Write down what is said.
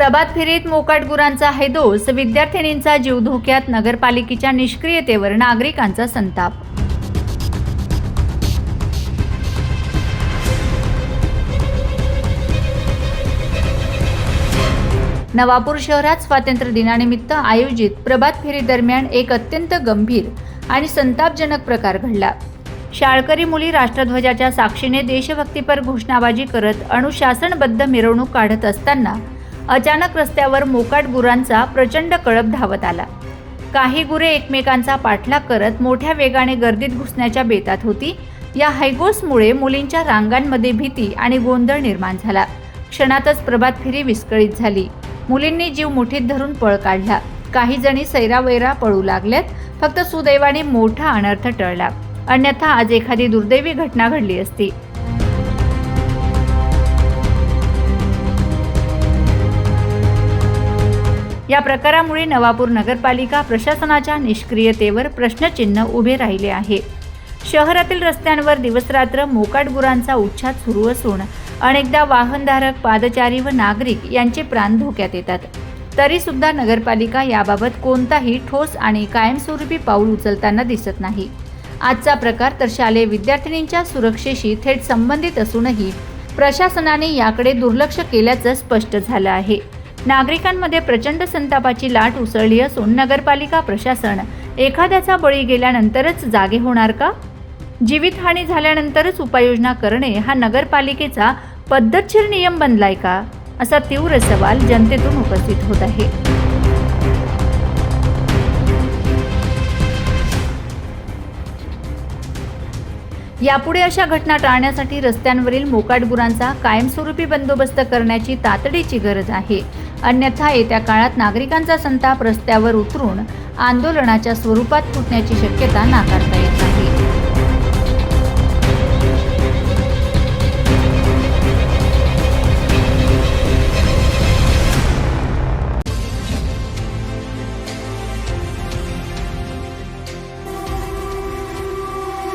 प्रभात फेरीत मोकाट गुरांचा हैदोस विद्यार्थिनींचा जीव धोक्यात नगरपालिकेच्या निष्क्रियतेवर नागरिकांचा संताप. नवापूर शहरात स्वातंत्र्य दिनानिमित्त आयोजित प्रभात फेरी दरम्यान एक अत्यंत गंभीर आणि संतापजनक प्रकार घडला. शाळकरी मुली राष्ट्रध्वजाच्या साक्षीने देशभक्तीपर घोषणाबाजी करत अनुशासनबद्ध मिरवणूक काढत असताना अचानक रस्त्यावर मोकाट गुरांचा प्रचंड कळप धावत आला. काही गुरे एकमेकांचा पाठलाग करत मोठ्या वेगाने गर्दीत घुसण्याच्या बेतात होती. या हायगोसमुळे मुलींच्या रांगांमध्ये भीती आणि गोंधळ निर्माण झाला. क्षणातच प्रभात फेरी विस्कळीत झाली. मुलींनी जीव मुठीत धरून पळ काढला. काही जणी सैरावैरा पळू लागल्यात फक्त सुदैवाने मोठा अनर्थ टळला. अन्यथा आज एखादी दुर्दैवी घटना घडली असती. या प्रकारामुळे नवापूर नगरपालिका प्रशासनाच्या निष्क्रियतेवर प्रश्नचिन्ह उभे राहिले आहे. शहरातील रस्त्यांवर दिवसरात्र मोकाट गुरांचा उच्छाद सुरू असून अनेकदा वाहनधारक पादचारी व नागरिक यांचे प्राण धोक्यात येतात. तरीसुद्धा नगरपालिका याबाबत कोणताही ठोस आणि कायमस्वरूपी पाऊल उचलताना दिसत नाही. आजचा प्रकार तर शालेय विद्यार्थिनींच्या सुरक्षेशी थेट संबंधित असूनही प्रशासनाने याकडे दुर्लक्ष केल्याचं स्पष्ट झालं आहे. नागरिकांमध्ये प्रचंड संतापाची लाट उसळली असून नगरपालिका प्रशासन एखाद्याचा बळी गेल्यानंतरच जागे होणार का? जीवितहानी झाल्यानंतरच उपाययोजना करणे हा नगरपालिकेचा पद्धतशीर नियम बनलाय का? असा तीव्र सवाल जनतेतून उपस्थित होत आहे. यापुढे अशा घटना टाळण्यासाठी रस्त्यांवरील मोकाट गुरांचा कायमस्वरूपी बंदोबस्त करण्याची तातडीची गरज आहे. अन्यथा येत्या काळात नागरिकांचा संताप रस्त्यावर उतरून आंदोलनाच्या स्वरूपात फुटण्याची शक्यता नाकारता येत नाही